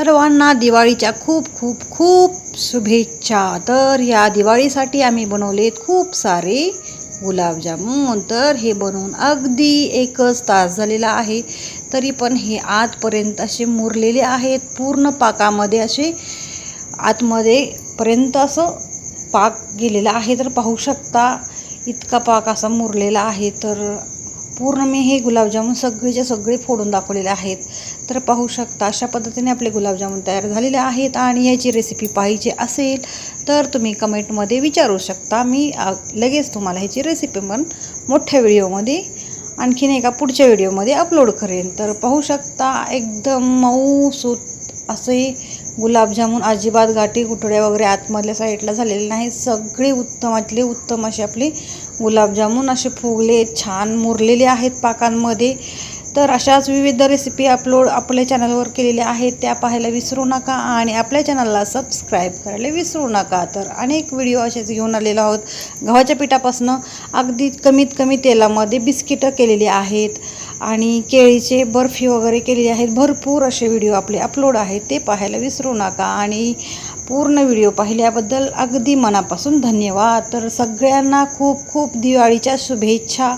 सर्वांना दिवाळीच्या खूप खूप खूप शुभेच्छा. तर या दिवाळीसाठी आम्ही बनवलेत खूप सारे गुलाबजामुन. तर हे बनवून अगदी एकच तास झालेला आहे. तरी पण हे आतपर्यंत असे मुरलेले आहेत. पूर्ण पाकामध्ये असे आतमध्ये पर्यंत असं पाक गेलेला आहे. तर पाहू शकता इतका पाक असा मुरलेला आहे. तर पूर्ण मी हे गुलाबजामुन सगळेच्या सगळे फोडून दाखवलेले आहेत. तर पाहू शकता अशा पद्धतीने आपले गुलाबजामुन तयार झालेले आहेत आणि याची रेसिपी पाहिजे असेल तर तुम्ही कमेंटमध्ये विचारू शकता. मी लगेच तुम्हाला ह्याची रेसिपी पण मोठ्या व्हिडिओमध्ये आणखीन एका पुढच्या व्हिडिओमध्ये अपलोड करेन. तर पाहू शकता एकदम मऊ असंही गुलाबजामून गुलाबजामुन अजिबात गाठी गुठळ्या वगैरे आतमधल्या साईडला झालेले नाही. सगळे उत्तमातली उत्तम अशी आपली गुलाबजामून. असे फुगले छान मुरलेले आहेत पाकांमध्ये. तर अशाच विविध रेसिपी अपलोड आपल्या चॅनलवर केलेल्या आहेत त्या पाहायला विसरू नका आणि आपल्या चॅनलला सबस्क्राईब करायला विसरू नका. तर अनेक व्हिडिओ असेच घेऊन आलेलो आहोत. गव्हाच्या पिठापासून अगदी कमीत कमी तेलामध्ये बिस्किटं केलेली आहेत. आणि केळीचे बर्फी वगैरे केलेली आहेत. भरपूर असे व्हिडिओ आपले अपलोड आहेत. ते पाहायला विसरू नका. आणि पूर्ण व्हिडिओ पाहिल्याबद्दल अगदी मनापासून धन्यवाद. तर सगळ्यांना खूप खूप दिवाळीच्या शुभेच्छा.